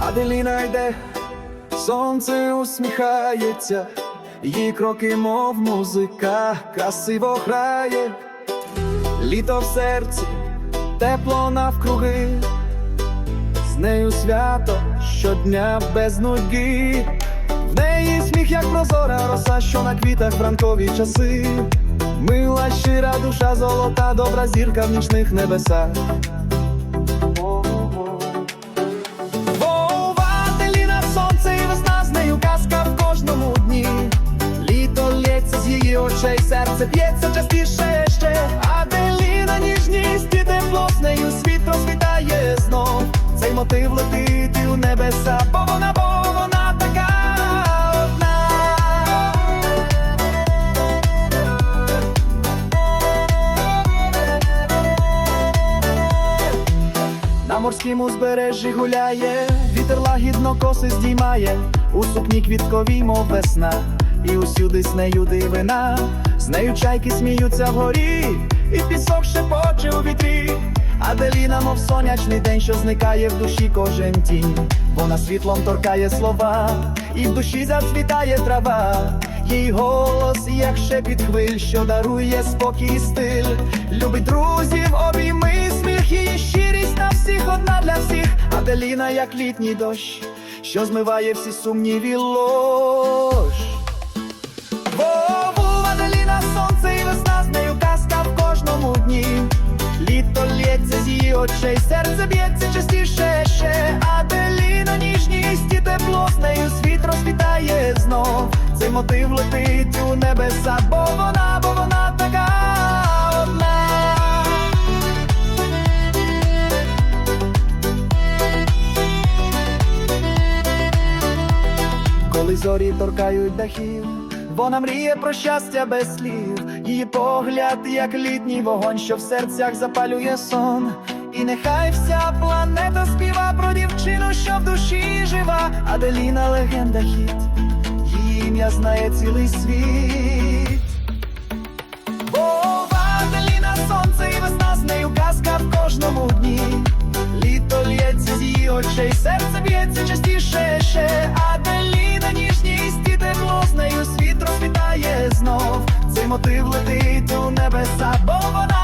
Аделіна йде, сонце усміхається, її кроки, мов музика, красиво грає, літо в серці, тепло навкруги, з нею свято щодня без нудьги. В неї сміх, як прозора роса, що на квітах в часи. Мила щира душа, золота, добра зірка в нічних небесах. Серце б'ється частіше ще. Аделіна ніжність і тепло з нею світ розквітає знов. Цей мотив летить у небеса, бо вона, бо вона така одна. На морському узбережжі гуляє, вітер лагідно коси здіймає, у сукні квітковій, мов весна, і усюди з нею дивина, з нею чайки сміються вгорі, і пісок шепоче у вітрі. Аделіна, мов сонячний день, що зникає в душі кожен тінь. Вона світлом торкає слова, і в душі зацвітає трава. Їй голос, як шепіт хвиль, що дарує спокій і стиль. Любить друзів, обійми, сміх, її щирість на всіх, одна для всіх. Аделіна, як літній дощ, що змиває всі сумніві лож. Очей, серце б'ється частіше ще. Аделіна, ніжність і тепло з нею світ розквітає знов. Цей мотив летить у небеса, бо вона, бо вона така одна. Коли зорі торкають дахів, вона мріє про щастя без слів, її погляд, як літній вогонь, що в серцях запалює сон. І нехай вся планета співа про дівчину, що в душі жива, Аделіна легенда хіт, її ім'я знає цілий світ. Вова, Аделіна, сонце і весна, з нею казка в кожному дні. Літо лється з її очей, серце мотив летить у небеса, бо